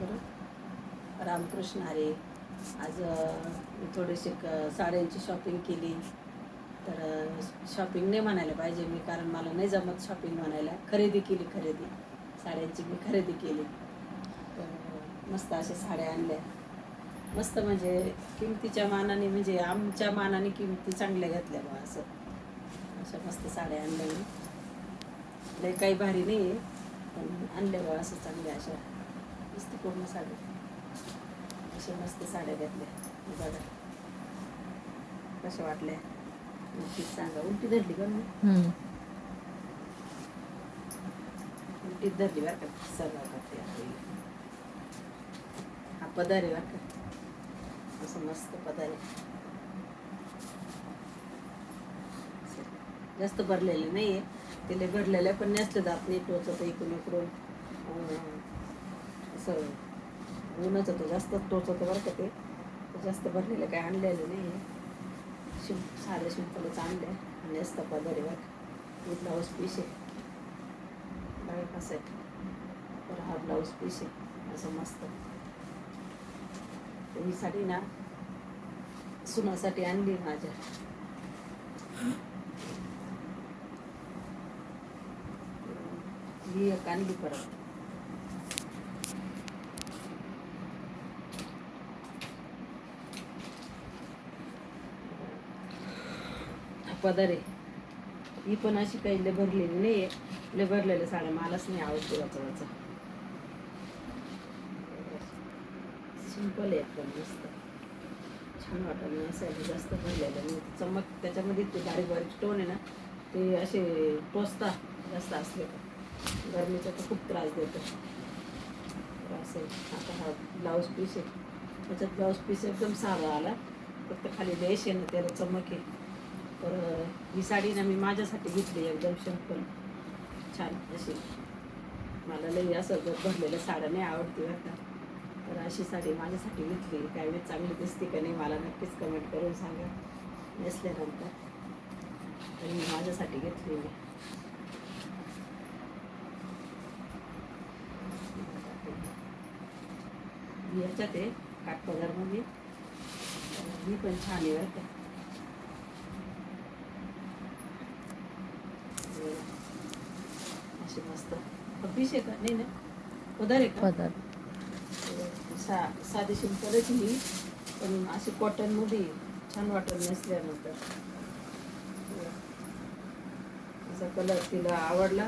करू रामकृष्ण आरे आज अं, मी क साड्यांची शॉपिंग केली. तर शॉपिंग नाही म्हणायला पाहिजे मी कारण मला नाही जमत शॉपिंग म्हणायला. खरेदी केली खरेदी. साड्यांची मी खरेदी केली. तर मस्त अशा साड्या आणल्या. मस्त म्हणजे किमतीच्या मानाने म्हणजे आमच्या मानाने किमती चांगल्या घेतल्या बा असं. अशा मस्त साड्या आणल्या मी. लय काही भारी नाही आहे पण आणल्या बा असं चांगल्या अशा. मस्त पूर्ण साड्या अशा मस्त साड्या घेतल्या. हे बघा. कशा वाटल्या? नक्कीच सांगा. उलटी धरली का? मी. उलटीत धरली बरं का? सर्व करते. हा पदार आहे बरं का? असं मस्त पदार. आहे जास्त भरलेले नाही आहे ते लय भरलेले पण नसले जात नाही टोचत इकडून इकडून असं ऊनच होतं जास्त होतं बरं का ते. जास्त भरलेलं काय आणलेलं नाही आहे. साधं साध्या सिंपलच आणल्या. आणि असतं पदर बघ. ब्लाऊज पीस आहे. बाय कसं आहे. तर हा ब्लाऊज पीस आहे. असं मस्त. ही साडी ना सुनासाठी आणली माझ्या. ही एक आणली परत. पदर आहे. ही पण अशी काही लभरलेली नाही आहे लय साड्या मलाच नाही आवडते वाचा वाचा सिंपल आहे एकदम मस्त. छान वाटत नाही असं जास्त भरलेलं नाही. चमक त्याच्यामध्ये ते बारीक बारीक स्टोन आहे ना ते असे टोचता जास्त असले तर. गरमीचा तर खूप त्रास देतो. असं आहे. आता हा ब्लाऊज पीस आहे. त्याच्यात ब्लाऊज पीस एकदम साधा आला. फक्त खाली लेश आहे ना त्याला चमक आहे. तर ही साडी ना मी माझ्यासाठी घेतली एकदम पण छान अशी. मला लई असं जर भरलेल्या साड्या नाही आवडते आता तर अशी साडी माझ्यासाठी घेतली काय मी चांगली दिसते का नाही मला नक्कीच कमेंट करून सांगा. नेसल्यानंतर तर मी माझ्यासाठी घेतली मी याच्यात आहे काठपदरमध्ये ही पण छान आहे बरं का अशी मस्त पीस आहे का नाही ना पदर आहे का? सा साधी सिंपलच ही पण अशी कॉटनमध्ये छान वाटत नसल्यानंतर. असा कलर तिला आवडला.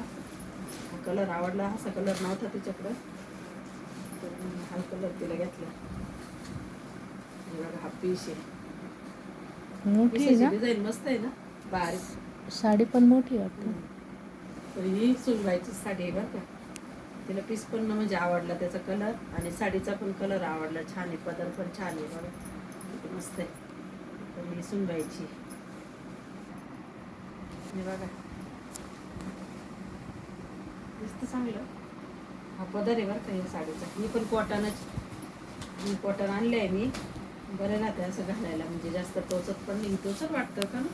हा कलर आवडला असा कलर नव्हता तिच्याकडं. तर मग हा कलर तिला घेतला. हे बघा हा पीस आहे. मोठी आहे ना? डिझाईन मस्त आहे ना? बारीक. साडी पण मोठी वाटते. तर ही सुनबाईची साडी आहे बरं का. तिला पीस पण म्हणजे आवडला त्याचा कलर आणि साडीचा पण कलर आवडला. छान आहे पदर पण छान आहे बघा. मस्त आहे. तर ही सुनबाईची हे बघा. दिसतं चांगलं. हा पदर आहे बरं का या साडीचा. ही पण कॉटनच मी कॉटन आणले आहे मी. बरं राहते असं घालायला. म्हणजे जास्त टोचत पण नाही. टोचत वाटतं का ना?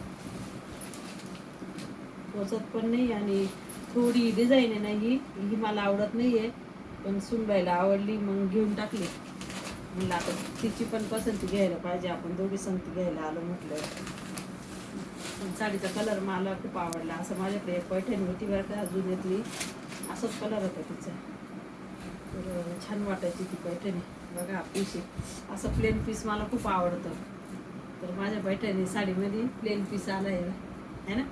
टोचत पण नाही आणि थोडी डिझाईन आहे ना ही. ही मला आवडत नाही आहे पण सुनबाईला आवडली मग घेऊन टाकली. म्हणलं आता तिची पण पसंती घ्यायला पाहिजे आपण दोघी संगती घ्यायला आलो म्हटलं. पण साडीचा कलर मला खूप आवडला. असं माझ्याकडे एक पैठणी होती बरं का जुन्यातली. असाच कलर होता तिचा. तर छान वाटायची ती पैठणी बघा पिशी असं प्लेन पीस मला खूप आवडतं. तर माझ्या पैठणी साडीमध्ये प्लेन पीस आला आहे है ना?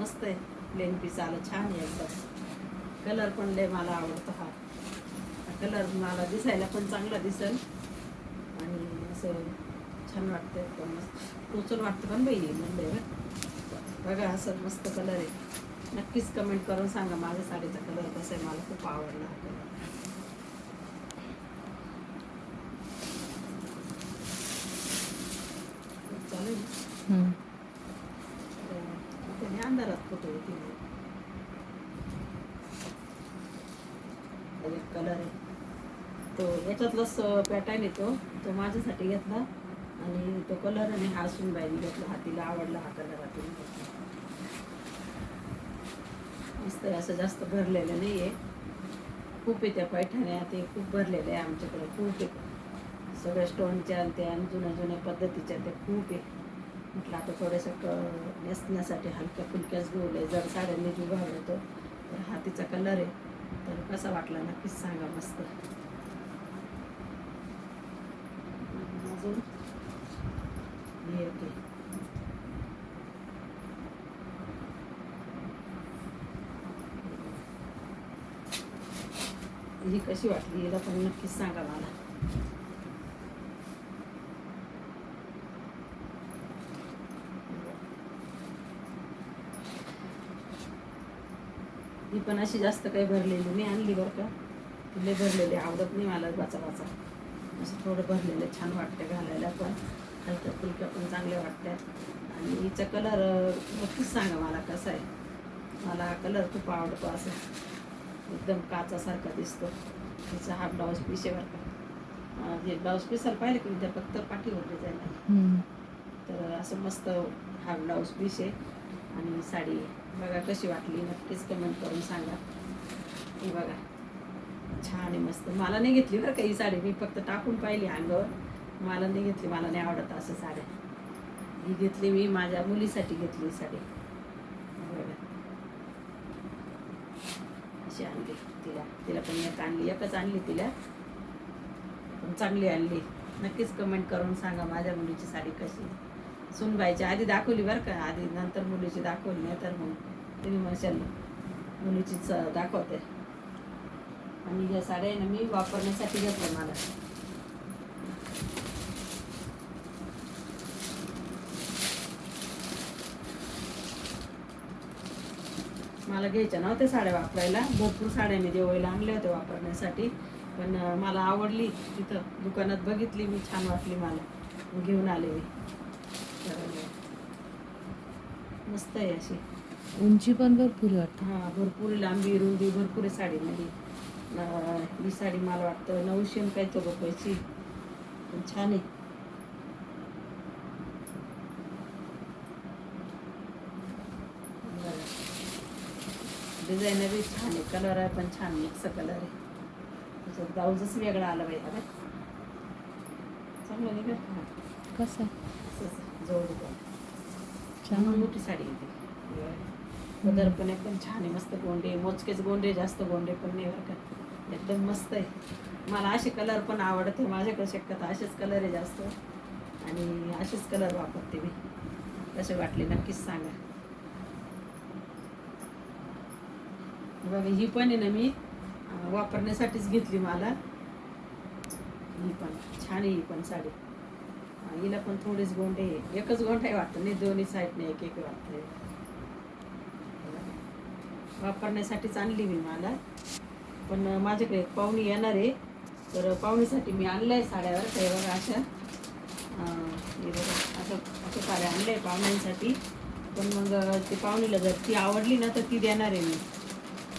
मस्त आहे. प्लेन पीस आलं छान आहे एकदम. कलर पण लय मला आवडतो हा. कलर मला दिसायला पण चांगला दिसेल. आणि असं छान वाटतं एकदम मस्त. टोचून वाटतं पण बाई म्हणलं बघा असं मस्त कलर आहे. नक्कीच कमेंट करून सांगा माझ्या साडीचा कलर कसा आहे? मला खूप आवडला हा कलर चालेल हम्म. त्याने अंधारात फोटो होती एक कलर आहे. तो याच्यातलाच पॅटर्न येतो. तो माझ्यासाठी घेतला आणि तो कलर आणि हा सुनबाईने घेतला. हातीला आवडला हा कलर हा घेतला मस्त असं जास्त भरलेलं नाही आहे खूप आहे त्या पैठण्या ते खूप भरलेलं आहे आमच्याकडे. खूप आहे. सगळ्या स्टोनच्या आणि त्या आणि जुन्या जुन्या पद्धतीच्या त्या खूप आहे. म्हटलं आता थोडंसं क नेसण्यासाठी हलक्या फुलक्याच घेऊन जर साड्यांनी जीव घालतो तर हा तिचा कलर आहे. तर कसा वाटला नक्कीच सांगा मस्त. अजून येते ही कशी वाटली हिला पण नक्कीच सांगा मला. ही पण अशी जास्त काही भरलेली नाही आणली बरं का. तिले भरलेली आवडत नाही मला वाचा वाचा. असं थोडं भरलेलं छान वाटतं घालायला पण. हलक्या फुलक्या पण चांगल्या वाटतात आणि हिचा कलर नक्कीच सांगा मला कसा आहे. मला हा कलर खूप आवडतो असं. एकदम काचासारखा दिसतो. तिचा हा ब्लाऊज पीस आहे बरं का. हे ब्लाऊज पीसाला पाहिलं की त्या फक्त पाठीवर डिझाईन आहे. हम्म. तर असं मस्त हा ब्लाऊज पीस आहे. आणि साडी बघा कशी वाटली नक्कीच कमेंट करून सांगा. ही बघा छान आहे मस्त. मला नाही घेतली बरं का ही साडी. मी फक्त टाकून पाहिली अंगावर. मला नाही घेतली मला नाही आवडत असं साड्या ही घेतली मी माझ्या मुलीसाठी घेतली ही साडी. बघा. अशी आणली तिला. तिला पण एक आणली एकच आणली तिला. पण चांगली आणली. नक्कीच कमेंट करून सांगा माझ्या मुलीची साडी कशी आहे. सुनबाईची आधी दाखवली बरं का. आधी नंतर मुलीची दाखवली नाही तर मग तुम्ही म्हणशाल मुलीचीच दाखवते. आणि या साड्या आहे ना मी वापरण्यासाठी घेतल्या मला. मला घ्यायच्या नव्हत्या साड्या वापरायला. भरपूर साड्या मी देवळीला आणल्या होत्या वापरण्यासाठी. पण मला आवडली. तिथं दुकानात बघितली मी छान वाटली मला. घेऊन आले मी. मस्त आहे अशी. उंची पण भरपूर वाटत. हा भरपूर लांबी रुंदी भरपूर आहे साडीमध्ये. अं, ही साडी मला वाटतं नऊशे काय तो रुपयाची पण छान आहे. डिझाईन बी छान आहे. कलर आहे पण छान मिक्स कलर आहे. त्याच्यात ब्लाऊजच वेगळा आला पाहिजे अरे चांगलं निघत का? कसा दुकान. छान मोठी साडी येते ती. पदर पण एकदम छान आहे मस्त गोंडे मोजकेच गोंडे जास्त गोंडे पण नाही बरं का. एकदम मस्त आहे. मला असे कलर पण आवडते माझ्याकडे शक्यता असेच कलर आहे जास्त. आणि असेच कलर वापरते मी. कसे वाटले नक्कीच सांगा. बघा ही पण आहे ना मी वापरण्यासाठीच घेतली मला. ही पण छान आहे ही पण साडी. हिला पण थोडेच गोंडे आहे. एकच गोंड आहे वाटतं नाही दोन्ही साईडने एक एक वाटतं वापरण्यासाठीच आणली मी मला. पण माझ्याकडे पाहुणी येणार आहे. तर पाहुणीसाठी मी आणलं आहे साड्यावर काही बघा अशा. असं असं साड्या आणलं आहे पाहुण्यांसाठी. पण मग ते पाहुणीला जर ती आवडली ना तर ती देणार आहे मी.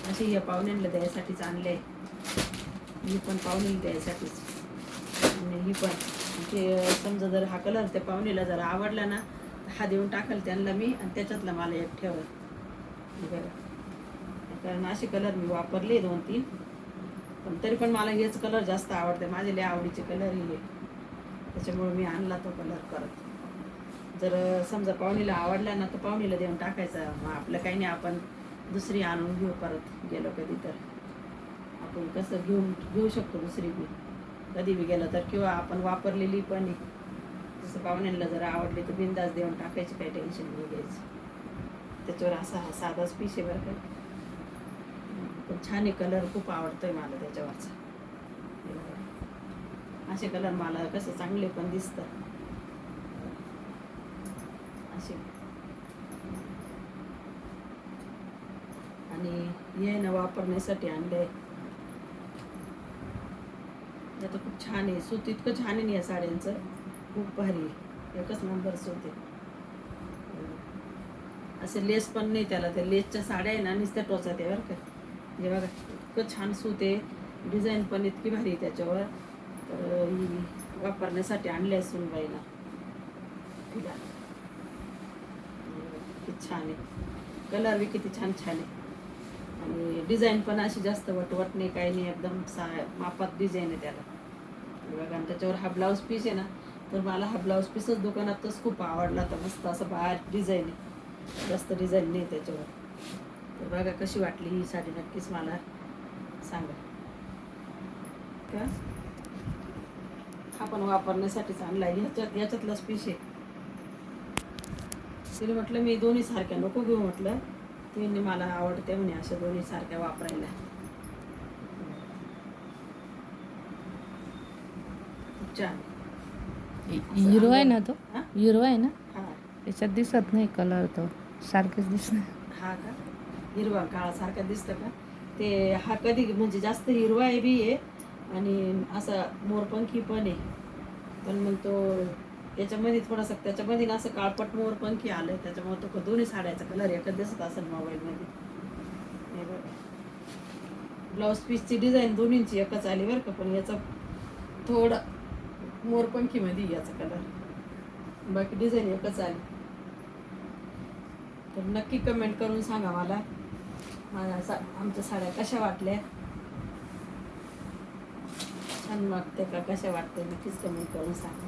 अशी या पाहुण्यांना द्यायसाठीच आणलं आहे ही पण पाहुणीला द्यायसाठीच. आणि ही पण. ते समजा जर हा कलर त्या पाहुणीला जर आवडला ना तर हा देऊन टाकाल त्यांना मी आणि त्याच्यातला मला एक ठेवल. बघा. कारण असे कलर मी वापरले दोन तीन. पण तरी पण मला हेच कलर जास्त आवडते. माझे लय आवडीचे कलर हे. त्याच्यामुळे मी आणला तो कलर परत. जर समजा पाहुणीला आवडला ना तर पाहुणीला देऊन टाकायचा. मग आपलं काही नाही आपण दुसरी आणून घेऊ परत. गेलो कधी तर. आपण कसं घेऊन घेऊ शकतो दुसरी बी कधी बी गेलं तर किंवा आपण वापरलेली पण आहे. जसं पाहुण्यांना जर आवडली तर बिंदास देऊन टाकायची काही टेन्शन नाही घ्यायचं. त्याच्यावर असा हा साधाच पीस आहे बरं का. पण छान आहे कलर खूप आवडतो आहे मला त्याच्यावरचा. असे कलर मला कसं चांगले पण दिसतात. असे. आणि हे ना वापरण्यासाठी आणले तर खूप छान आहे. सूत इतकं छान आहे ना या साड्यांचं. खूप भारी आहे. एकच नंबर सूत आहे. असे लेस पण नाही त्याला. त्या लेसच्या साड्या आहे ना नुसत्या टोचात आहे बरं का. हे बघा इतकं छान सूत आहे. डिझाईन पण इतकी भारी आहे त्याच्यावर. तर वापरण्यासाठी आणले आहे सुनबाईला. किती छान आहे. कलर बी किती छान छान आहे. आणि डिझाईन पण अशी जास्त वटवट नाही काही नाही. एकदम सा मापात डिझाईन आहे त्याला. बघा आणि त्याच्यावर हा ब्लाऊज पीस आहे ना तर मला हा ब्लाऊज पीसच दुकानातच खूप आवडला तर मस्त असं बाहेर डिझाईन आहे. जास्त डिझाईन नाही त्याच्यावर. तर बघा कशी वाटली ही साडी नक्कीच मला सांगा. का? हा पण वापरण्यासाठीच आणला. ह्याच्यात ह्याच्यातलाच पीस आहे. तिने म्हटलं मी दोन्ही सारख्या नको घेऊ म्हटलं. तिने मला आवडते म्हणे अशा दोन्ही सारख्या वापरायला खूप छान हिरो आहे ना तो? हा? हिरो आहे ना? हा. त्याच्यात दिसत नाही कलर तो. सारखेच दिसणार हा का? हिरवा काळा सारखा दिसतं का? ते हा कधी म्हणजे जास्त हिरवा आहे बी आहे आणि असा मोरपंखी पण आहे. पण मग तो याच्यामध्ये थोडासा त्याच्यामध्ये ना असं काळपट मोरपंखी आलंय. त्याच्यामुळे तो दोन्ही साड्याचा कलर एकच दिसत असेल मोबाईलमध्ये हे ब्लाऊज पीसची डिझाईन दोन्हींची एकच आली बरं का पण याचा थोडा मोरपंखीमध्ये याचा कलर बाकी डिझाईन एकच आली तर नक्की कमेंट करून सांगा मला. माझ्या सा आमच्या साड्या कशा वाटल्या? छान वाटते का? कशा वाटते नक्कीच कमेंट करून सांगा.